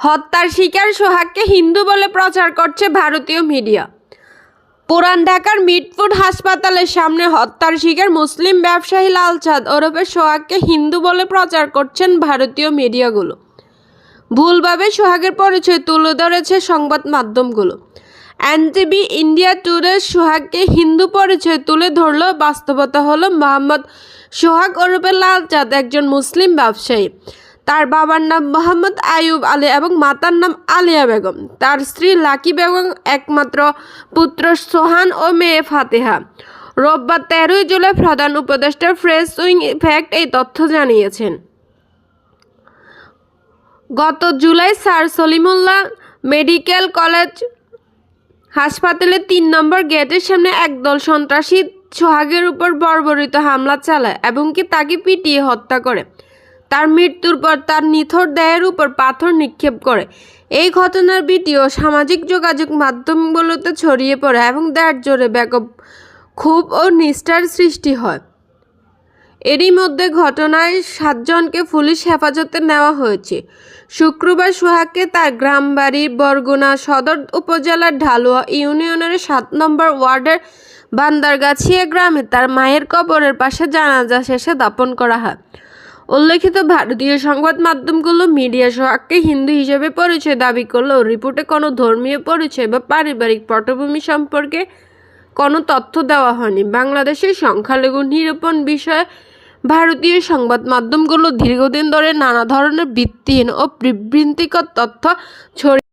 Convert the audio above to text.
হত্যার শিকার সোহাগকে হিন্দু বলে প্রচার করছে ভারতীয় মিডিয়া। পুরান ঢাকার মিটফুড হাসপাতালের সামনে হত্যার শিকার মুসলিম ব্যবসায়ী লালচাঁদ ওরফে সোহাগকে হিন্দু বলে প্রচার করছেন ভারতীয় মিডিয়াগুলো। ভুলভাবে সোহাগের পরিচয় তুলে ধরেছে সংবাদ মাধ্যমগুলো। এনটিভি ইন্ডিয়া টুডে সোহাগকে হিন্দু পরিচয় তুলে ধরলেও বাস্তবতা হলো মোহাম্মদ সোহাগ ওরফে লালচাঁদ, একজন মুসলিম ব্যবসায়ী। তার বাবার নাম মোহাম্মদ আয়ুব আলী এবং মাতার নাম আলিয়া বেগম। তার স্ত্রী লাকি বেগম একমাত্র পুত্র সোহান ও মেয়ে ফাতেহা। রোববার তেরোই জুলাই প্রধান উপদেষ্টা ফ্রেশ উইং ফ্যাক্ট এই তথ্য জানিয়েছেন। গত July sir Salimullah medical college হাসপাতালের তিন নম্বর গেটের সামনে একদল সন্ত্রাসী সোহাগের উপর বর্বরিত হামলা চালায় এবং কি তাকে পিটিয়ে হত্যা করে। তার মৃত্যুর পর তার নিথর দেহের উপর পাথর নিক্ষেপ করে। এই ঘটনার ভিডিও সামাজিক যোগাযোগ মাধ্যমগুলোতে ছড়িয়ে পড়ে এবং দেড় জোরে ব্যাপক ক্ষোভ ও নিষ্ঠার সৃষ্টি হয়। এরই মধ্যে ঘটনায় সাতজনকে পুলিশ হেফাজতে নেওয়া হয়েছে। শুক্রবার সোহাগকে তার গ্রামবাড়ি, বরগুনা সদর উপজেলার ঢালুয়া ইউনিয়নের সাত নম্বর ওয়ার্ডের বান্দারগাছিয়া গ্রামে তার মায়ের কবরের পাশে জানাজা শেষে দাপন করা হয়। উল্লেখিত ভারতীয় সংবাদ মাধ্যমগুলো মিডিয়া সোহাগকে হিন্দু হিসেবে পরিচয় দাবি করলেও রিপোর্টে কোনো ধর্মীয় পরিচয় বা পারিবারিক পটভূমি সম্পর্কে কোনো তথ্য দেওয়া হয়নি। বাংলাদেশের সংখ্যালঘু নিরূপণ বিষয়ে ভারতীয় সংবাদ মাধ্যমগুলো দীর্ঘদিন ধরে নানা ধরনের ভিত্তিহীন ও বিভ্রান্তিকর তথ্য ছড়িয়ে